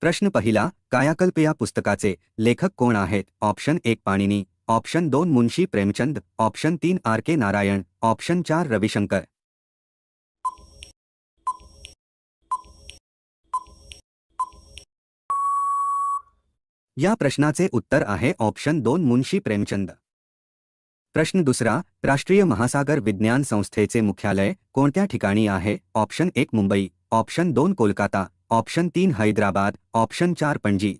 प्रश्न पहिला कायाकल्प या पुस्तकाचे लेखक कोण आहेत? ऑप्शन एक पाणिनी ऑप्शन दोन मुन्शी प्रेमचंद ऑप्शन तीन आर के नारायण ऑप्शन चार रविशंकर. या प्रश्नाचे उत्तर आहे ऑप्शन दोन मुन्शी प्रेमचंद. प्रश्न दुसरा राष्ट्रीय महासागर विज्ञान संस्थेचे मुख्यालय कोणत्या ठिकाणी आहे? ऑप्शन एक मुंबई ऑप्शन दोन कोलकाता ऑप्शन तीन हैदराबाद, ऑप्शन चार पणजी.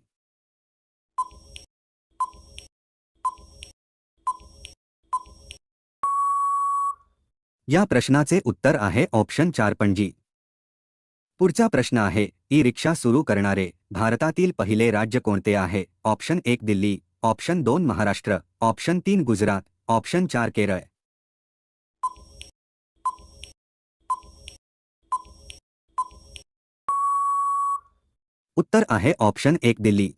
या प्रश्नाचे उत्तर आहे ऑप्शन चार पणजी. पुढचा प्रश्न आहे, ई रिक्षा सुरू करणारे, भारतातील पहिले राज्य कोणते आहे? ऑप्शन एक दिल्ली, ऑप्शन दोन महाराष्ट्र, ऑप्शन तीन गुजरात, ऑप्शन चार केरळ. उत्तर आहे ऑप्शन एक दिल्ली.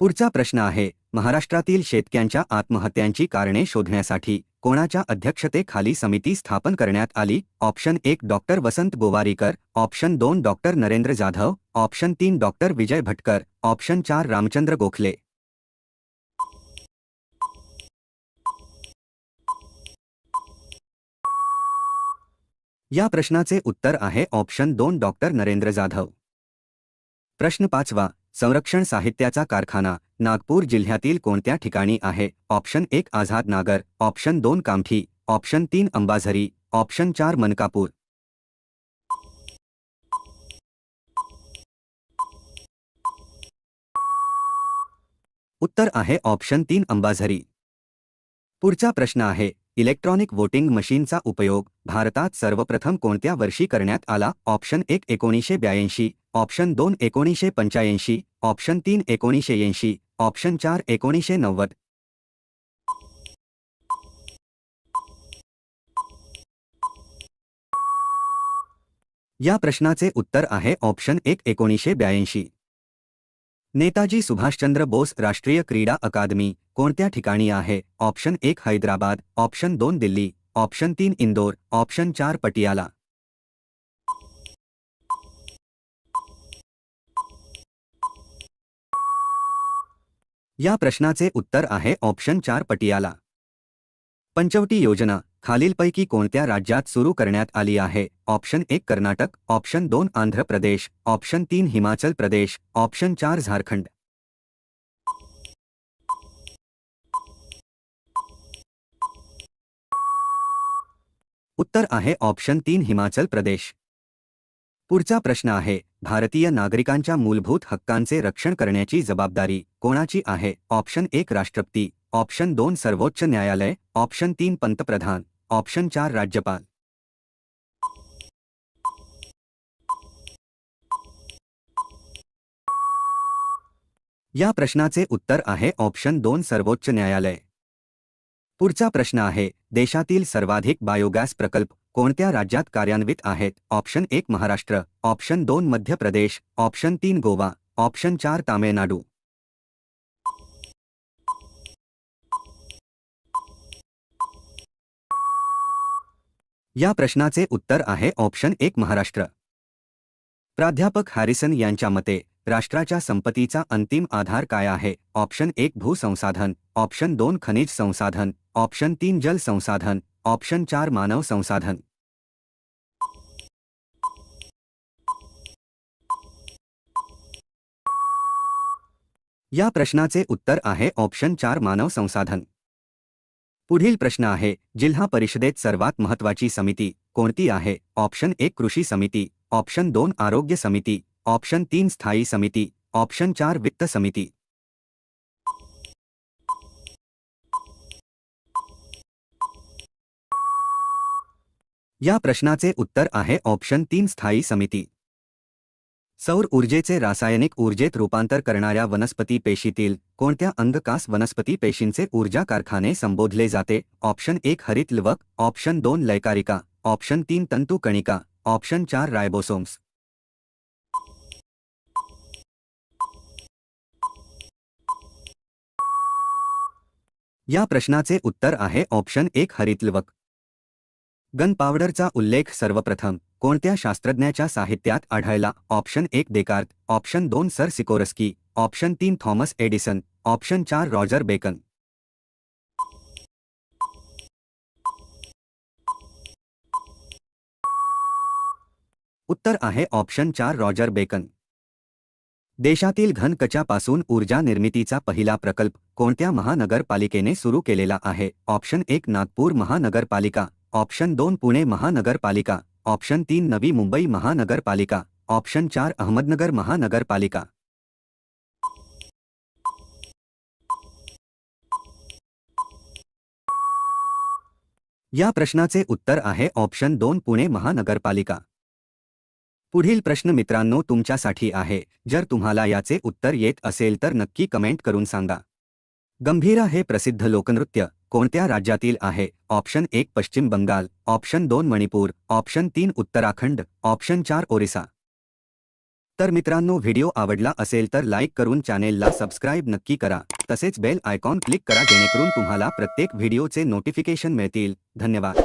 पुढचा प्रश्न आहे महाराष्ट्रातील शेतक्यांच्या आत्महत्यांची कारणे शोधण्यासाठी कोणाच्या अध्यक्षतेखाली समिती स्थापन करण्यात आली? ऑप्शन एक डॉक्टर वसंत गोवारीकर ऑप्शन दोन डॉक्टर नरेंद्र जाधव. ऑप्शन तीन डॉक्टर विजय भटकर. ऑप्शन चार रामचंद्र गोखले. या प्रश्नाचे उत्तर आहे ऑप्शन दोन डॉक्टर नरेंद्र जाधव. प्रश्न पाचवा, संरक्षण साहित्याचा कारखाना, नागपूर जिल्ह्यातील कोणत्या ठिकाणी आहे? ऑप्शन एक, आझाद नागर, ऑप्शन दोन, कामठी, ऑप्शन तीन, अंबाझरी, ऑप्शन चार, मनकापूर. उत्तर आहे ऑप्शन तीन, अंबाझरी. पुढचा प्रश्न आहे इलेक्ट्रॉनिक वोटिंग मशीनचा उपयोग भारतात सर्वप्रथम कोणत्या वर्षी करण्यात आला? ऑप्शन एक एकोणीसशे ब्याऐंशी ऑप्शन दोन एकोणीसशे पंच्याऐंशी ऑप्शन तीन एकोणीसशे ऐंशी ऑप्शन चार एकोणीसशे नव्वद. या प्रश्नाचे उत्तर आहे ऑप्शन एक एकोणीसशे ब्याऐंशी. नेताजी सुभाषचंद्र बोस राष्ट्रीय क्रीडा अकादमी कोणत्या ठिकाणी आहे? ऑप्शन एक हैदराबाद ऑप्शन दोन दिल्ली ऑप्शन तीन इंदोर ऑप्शन चार पटियाला. या प्रश्नाचे उत्तर आहे ऑप्शन चार पटियाला. पंचवटी योजना खालीलपैकी कोणत्या राज्यात सुरू करण्यात आली आहे? ऑप्शन एक कर्नाटक, ऑप्शन दोन आंध्र प्रदेश, ऑप्शन तीन हिमाचल प्रदेश, ऑप्शन चार झारखंड. उत्तर आहे ऑप्शन तीन हिमाचल प्रदेश. पुढचा प्रश्न आहे, भारतीय नागरिकांच्या मूलभूत हक्कांचे रक्षण करण्याची जबाबदारी कोणाची आहे? ऑप्शन एक राष्ट्रपती, ऑप्शन दोन सर्वोच्च न्यायालय, ऑप्शन तीन पंतप्रधान. ऑप्शन चार राज्यपाल. या प्रश्नाचे उत्तर आहे ऑप्शन दोन सर्वोच्च न्यायालय. पुढचा प्रश्न आहे देशातील सर्वाधिक बायोगॅस प्रकल्प कोणत्या राज्यात कार्यान्वित आहेत? ऑप्शन एक महाराष्ट्र. ऑप्शन दोन मध्य प्रदेश. ऑप्शन तीन गोवा. ऑप्शन चार तामिळनाडू. या प्रश्नाचे उत्तर आहे ऑप्शन एक महाराष्ट्र. प्राध्यापक हॅरिसन यांच्या मते राष्ट्राच्या संपत्तीचा अंतिम आधार काय आहे? ऑप्शन एक भूसंसाधन. ऑप्शन दोन खनिज संसाधन. ऑप्शन तीन जल संसाधन. ऑप्शन चार मानव संसाधन. या प्रश्नाचे उत्तर आहे ऑप्शन चार मानव संसाधन. पुढील प्रश्न आहे, जिल्हा परिषदेत सर्वात महत्वाची समिती आहे? ऑप्शन एक कृषी समिती, ऑप्शन दोन, आरोग्य समिती, ऑप्शन तीन, स्थायी समिती, ऑप्शन चार, वित्त समिती. या प्रश्नाचे उत्तर आहे, ऑप्शन तीन, स्थायी समिती. सौर ऊर्जेचे रासायनिक ऊर्जेत रूपांतर करणाऱ्या वनस्पती पेशीतील कोणत्या अंधकास वनस्पती पेशींचे ऊर्जा कारखाने संबोधले जाते? ऑप्शन एक हरित लवक ऑप्शन दोन लयकारिका ऑप्शन तीन तंतू कणिका ऑप्शन चार रायबोसोम्स. या प्रश्नाचे उत्तर आहे ऑप्शन एक हरितलवक. गन पावडरचा उल्लेख सर्वप्रथम. कोणत्या शास्त्रज्ञाच्या साहित्यात आढळला? ऑप्शन एक देकार्त ऑप्शन दोन सर सिकोरस्की, ऑप्शन तीन थॉमस एडिसन, ऑप्शन चार रॉजर बेकन. उत्तर आहे ऑप्शन चार रॉजर बेकन. देशातील घनकचापासून ऊर्जा निर्मितीचा पहिला प्रकल्प कोणत्या महानगरपालिकेने सुरू केलेला आहे? ऑप्शन एक नागपूर महानगरपालिका, ऑप्शन दोन पुणे महानगरपालिका ऑप्शन तीन, नवी मुंबई महानगरपालिका। ऑप्शन चार, अहमदनगर महानगरपालिका। या प्रश्नाचे उत्तर आहे ऑप्शन दोन, पुणे महानगरपालिका. पुढील प्रश्न मित्रांनो तुमच्यासाठी आहे. जर तुम्हाला याचे उत्तर येत असेल तर नक्की कमेंट करून सांगा. गंभीरा हे प्रसिद्ध लोकनृत्य. कोणत्या राज्यातील आहे? ऑप्शन एक पश्चिम बंगाल ऑप्शन दोन मणिपूर ऑप्शन तीन उत्तराखंड ऑप्शन चार ओरिसा. तर मित्रांनो व्हिडिओ आवडला असेल तर लाईक करून चॅनेलला सबस्क्राईब नक्की करा. तसेच बेल आयकॉन क्लिक करा जेणेकरून तुम्हाला प्रत्येक व्हिडिओचे नोटिफिकेशन मिळतील. धन्यवाद.